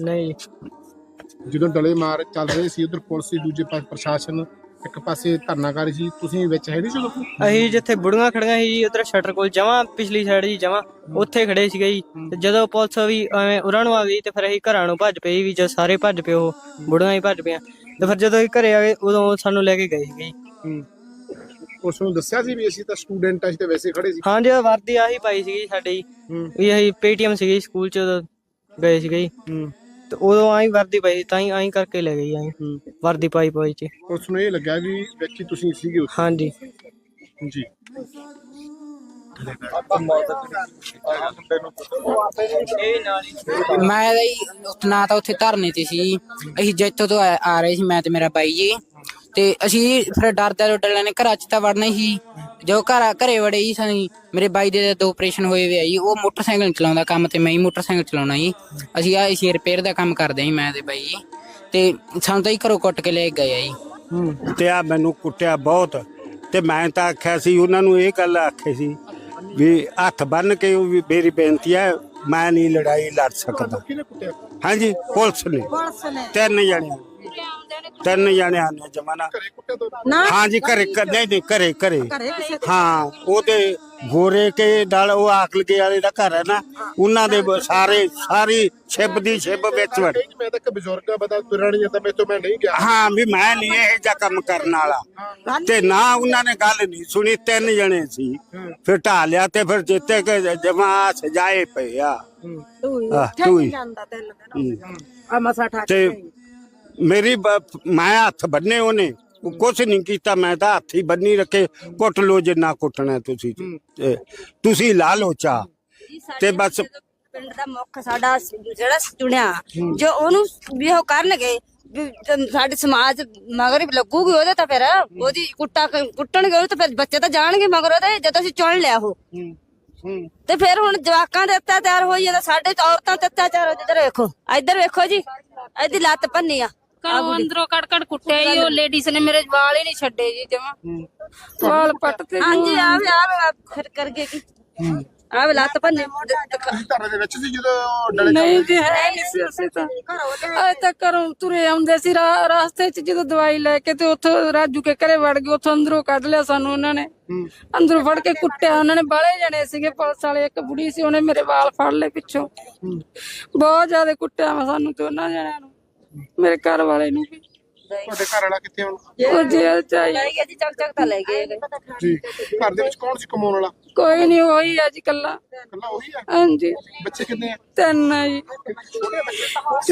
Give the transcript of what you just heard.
ਨਹੀਂ। ਜਦੋਂ ਡਲੇ ਮਾਰ ਚੱਲ ਰਹੇ ਸੀ ਉਧਰ ਪੁਲਿਸ ਸੀ ਦੂਜੇ ਪਾਸੇ ਪ੍ਰਸ਼ਾਸਨ ਇੱਕ ਪਾਸੇ ਧਰਨਾਕਾਰੀ ਸੀ ਤੁਸੀਂ ਵਿੱਚ ਹੈ ਨਹੀਂ ਸੀ ਲੋਕ ਅਸੀਂ ਜਿੱਥੇ ਬੁੜੀਆਂ ਖੜੀਆਂ ਸੀ ਜੀ ਉਧਰ ਸ਼ਟਰ ਕੋਲ ਜਮਾ ਪਿਛਲੀ ਸਾਈਡ ਜੀ ਜਮਾ ਉੱਥੇ ਖੜੇ ਸੀਗੇ ਜੀ। ਤੇ ਜਦੋਂ ਪੁਲਿਸ ਵੀ ਐਵੇਂ ਉਰਾਂ ਨੂੰ ਆ ਗਈ ਤੇ ਫਿਰ ਅਸੀਂ ਘਰਾਂ ਨੂੰ ਭੱਜ ਪਏ ਵੀ ਜਦ ਸਾਰੇ ਭੱਜ ਪਏ ਉਹ ਬੁੜੀਆਂ ਹੀ ਭੱਜ ਪਿਆ ਤੇ ਫਿਰ ਜਦੋਂ ਅਸੀਂ ਘਰੇ ਆ ਗਏ ਉਦੋਂ ਸਾਨੂੰ ਲੈ ਕੇ ਗਏ ਸੀਗੇ ਜੀ। ਉਸ ਨੂੰ ਦੱਸਿਆ ਸੀ ਵੀ ਅਸੀਂ ਤਾਂ ਸਟੂਡੈਂਟ ਅਸੀਂ ਤਾਂ ਵੈਸੇ ਖੜੇ ਸੀ। ਹਾਂ ਜੀ ਵਰਦੀ ਆਹੀ ਪਾਈ ਸੀਗੀ ਸਾਡੀ। ਹੂੰ। ਵੀ ਅਸੀਂ ਪੇਟੀਐਮ ਸੀਗੀ ਸਕੂਲ ਚ ਉਦੋਂ ਗਏ ਸੀਗੇ ਜੀ। ਹੂੰ। ਤੇ ਉਦੋਂ ਆਈ ਵਰਦੀ ਪਾਈ ਸੀ, ਤਾਂ ਹੀ ਆਈ ਕਰਕੇ ਲੈ ਗਈ ਆਈ। ਹੂੰ। ਵਰਦੀ ਪਾਈ ਪਾਈ ਚ। ਉਸ ਨੂੰ ਇਹ ਲੱਗਿਆ ਵੀ ਵਿਅਕਤੀ ਤੁਸੀਂ ਸੀਗੇ ਉੱਥੇ ਹਾਂਜੀ। ਜੀ। ਮੈਂ ਤਾਂ ਜੀ ਉੱਥੇ- ਨਾ ਤਾਂ ਉੱਥੇ ਧਰਨੇ ਤੇ ਸੀ। ਅਸੀਂ ਜੈਤੋ ਤੋਂ ਆ ਆ ਰਹੇ ਸੀ ਮੈਂ ਤੇ ਮੇਰਾ ਬਾਈ ਜੀ। ਤੇ ਅਸੀਂ ਫਿਰ ਡਰਦੇ ਡਰਦੇ ਨੇ ਘਰਾਂ 'ਚ ਤਾਂ ਵੜਨਾ ਹੀ ਸੀ ਜੋ ਘਰ ਘਰੇ ਵੜੇ ਜੀ ਸਾਨੂੰ। ਮੇਰੇ ਬਾਈ ਦੇ ਦੋ ਆਪਰੇਸ਼ਨ ਹੋਏ ਵੇ ਆ ਜੀ। ਉਹ ਮੋਟਰਸਾਈਕਲ ਚਲਾਉਂਦਾ ਕੰਮ ਤੇ ਮੈਂ ਹੀ ਮੋਟਰਸਾਈਕਲ ਚਲਾਉਣਾ ਜੀ। ਅਸੀਂ ਆ ਇਸੇ ਰਿਪੇਅਰ ਦਾ ਕੰਮ ਕਰਦੇ ਹਾਂ ਜੀ ਮੈਂ ਤੇ ਬਾਈ ਜੀ। ਤੇ ਸਾਨੂੰ ਤਾਂ ਹੀ ਘਰੋਂ ਕੁੱਟ ਕੇ ਲੈ ਗਏ ਆ ਜੀ। ਤੇ ਆ ਮੈਨੂੰ ਕੁੱਟਿਆ ਬਹੁਤ। ਤੇ ਮੈਂ ਤਾਂ ਆਖਿਆ ਸੀ ਉਹਨਾਂ ਨੂੰ ਇਹ ਗੱਲ ਆਖੀ ਸੀ ਵੀ ਹੱਥ ਬੰਨ ਕੇ ਉਹ ਵੀ ਮੇਰੀ ਬੇਨਤੀ ਹੈ ਮੈਂ ਨਹੀਂ ਲੜਾਈ ਲੜ ਸਕਦਾ। ਹਾਂਜੀ ਪੁਲਿਸ ਨੇ। ਤਿੰਨ ਜਣੇ ਤਿੰਨ ਜਣਿਆਂ ਨੇ। ਜਮਾਨਾ ਤੋਂ ਹਾਂਜੀ ਘਰੇ ਘਰੇ- ਨਹੀਂ ਨਹੀਂ ਘਰੇ ਘਰੇ। ਹਾਂ ਉਹਦੇ ਗੋਰੇ ਕੇ ਨਾਲ ਉਹ ਆਕਲਗੇ ਵਾਲੇ ਦਾ ਘਰ ਹੈ ਨਾ। ਉਹਨਾਂ ਦੇ ਬ- ਸਾਰੇ ਸਾਰੀ ਛਿਬ ਦੀ ਛਿਬ ਵਿੱਚ ਵੜ। ਨਹੀਂ, ਮੈਂ ਤਾਂ ਇੱਕ ਬਜ਼ੁਰਗ ਆ ਬਤਾ ਤੁਰਨ ਨਹੀਂ ਜਾਂਦਾ ਮੈਂ ਤੋਂ ਮੈਂ ਨਹੀਂ ਗਿਆ। ਹਾਂ ਵੀ ਮੈਂ ਨਹੀਂ ਇਹ ਜਿਹਾ ਕੰਮ ਕਰਨ ਵਾਲਾ। ਤੇ ਨਾ ਉਹਨਾਂ ਨੇ ਗੱਲ ਨਹੀਂ ਸੁਣੀ ਤਿੰਨ ਜਣੇ ਸੀ। ਫਿਰ ਢਾ ਲਿਆ ਤੇ ਫਿਰ ਜਿੱਤੇ ਕਿ ਜਮਾ ਸਜਾਏ ਪਏ ਆ। ਆਹ, ਤੂੰ ਹੀ। ਹੂੰ। ਤੇ ਮੇਰੀ ਮੈਂ ਹੱਥ ਬੰਨੇ ਉਹਨੇ ਉਹ ਕੁਛ ਨਹੀਂ ਕੀਤਾ ਮੈਂ ਤਾਂ ਹੱਥ ਹੀ ਬੰਨੀ ਰੱਖੇ ਕੁੱਟ ਲੋ ਜਿੰਨਾ ਕੁੱਟਣਾ ਤੁਸੀਂ। ਤੇ ਤੁਸੀਂ ਲਾ ਲੋ ਚਾ ਤੇ ਬਸ ਪਿੰਡ ਦਾ ਮੁੱਖ ਸਾਡਾ ਜਿਹੜਾ ਚੁਣਿਆ ਜੋ ਉਹਨੂੰ ਵੀ ਉਹ ਕਰਨਗੇ ਸਾਡੇ ਸਮਾਜ ਮਗਰ ਹੀ ਲੱਗੂਗੀ ਉਹਦੇ ਤਾਂ ਫਿਰ ਉਹਦੀ ਕੁੱਟਾ ਕੁੱਟਣਗੇ ਉਹ ਤਾਂ ਫਿਰ ਬੱਚੇ ਤਾਂ ਜਾਣਗੇ ਮਗਰ ਉਹਦੇ ਜਦੋਂ ਅਸੀਂ ਚੁਣ ਲਿਆ ਉਹ। ਤੇ ਫਿਰ ਹੁਣ ਜਵਾਕਾਂ ਦੇ ਅਤਿਆਚਾਰ ਹੋਈ ਜਾਂਦਾ ਸਾਡੇ ਔਰਤਾਂ ਤੇ ਅਤਿਆਚਾਰ ਹੋ ਇੱਧਰ ਵੇਖੋ ਇੱਧਰ ਵੇਖੋ ਜੀ ਇਹਦੀ ਲੱਤ ਭੰਨੀ ਆ। ਘਰੋਂ ਅੰਦਰੋਂ ਕੱਢ ਕੱਢ ਕੁੱਟਿਆ ਜੀ ਉਹ ਲੇਡੀਜ਼ ਨੇ ਮੇਰੇ ਵਾਲ ਹੀ ਨਹੀਂ ਛੱਡੇ ਜੀ ਜਮਾ। ਵਾਲ ਪੱਟ ਤੇ ਹਾਂਜੀ ਆ ਵੀ ਆ ਫਿਰ ਕਰਗੇ ਕੀ? ਆ ਵੀ ਲੱਤ ਭੰਨੀ। ਘਰ ਦੇ ਵਿੱਚ ਸੀ ਜਦੋਂ ਡਲੇ ਨਹੀਂ ਜੀ ਹੈ ਨਹੀਂ ਸੀ ਅਸੀਂ ਤਾਂ। ਅੱਜ ਤੱਕ ਘਰੋਂ ਤੁਰੇ ਆਉਂਦੇ ਸੀ ਰਾ- ਰਾਸਤੇ 'ਚ ਜਦੋਂ ਦਵਾਈ ਲੈ ਕੇ ਤੇ ਉੱਥੋਂ ਰਾਜੂ ਕੇ ਘਰੇ ਵੜ ਗਏ ਉੱਥੋਂ ਅੰਦਰੋਂ ਕੱਢ ਲਿਆ ਸਾਨੂੰ ਉਹਨਾਂ ਨੇ। ਅੰਦਰੋਂ ਫੜ ਕੇ ਕੁੱਟਿਆ ਉਹਨਾਂ ਨੇ ਬਾਲੇ ਜਣੇ ਸੀਗੇ ਪੁਲਿਸ ਵਾਲੇ ਇੱਕ ਬੁੜੀ ਸੀ ਉਹਨੇ ਮੇਰੇ ਵਾਲ ਫੜ ਲਏ ਪਿੱਛੋਂ। ਬਹੁਤ ਜ਼ਿਆਦਾ ਕੁੱਟਿਆ ਵਾ ਸਾਨੂੰ ਤੇ ਉਹਨਾਂ ਜਣਿਆਂ ਨੂੰ। ਮੇਰੇ ਘਰ ਵਾਲੇ ਨੂੰ। ਵੀ ਤੁਹਾਡੇ ਘਰ ਵਾਲਾ ਕਿੱਥੇ ਹੁਣ? ਉਹ ਜੇਲ੍ਹ ਚ ਆਈ। ਲੈ ਗਏ ਜੀ ਚੱਕ ਚੱਕ ਤਾਂ ਲੈ ਗਏ ਜੀ ਘਰ ਦੇ ਵਿੱਚ ਕੌਣ ਸੀ ਕਮਾਉਣ ਵਾਲਾ? ਕੋਈ ਨਹੀਂ ਹੋਈ ਅੱਜ ਕੱਲਾ ਕੱਲਾ ਉਹੀ ਆ? ਹਾਂਜੀ। ਬੱਚੇ ਕਿੰਨੇ ਆ? ਤਿੰਨ ਆ ਜੀ। ਛੋਟੇ ਬੱਚੇ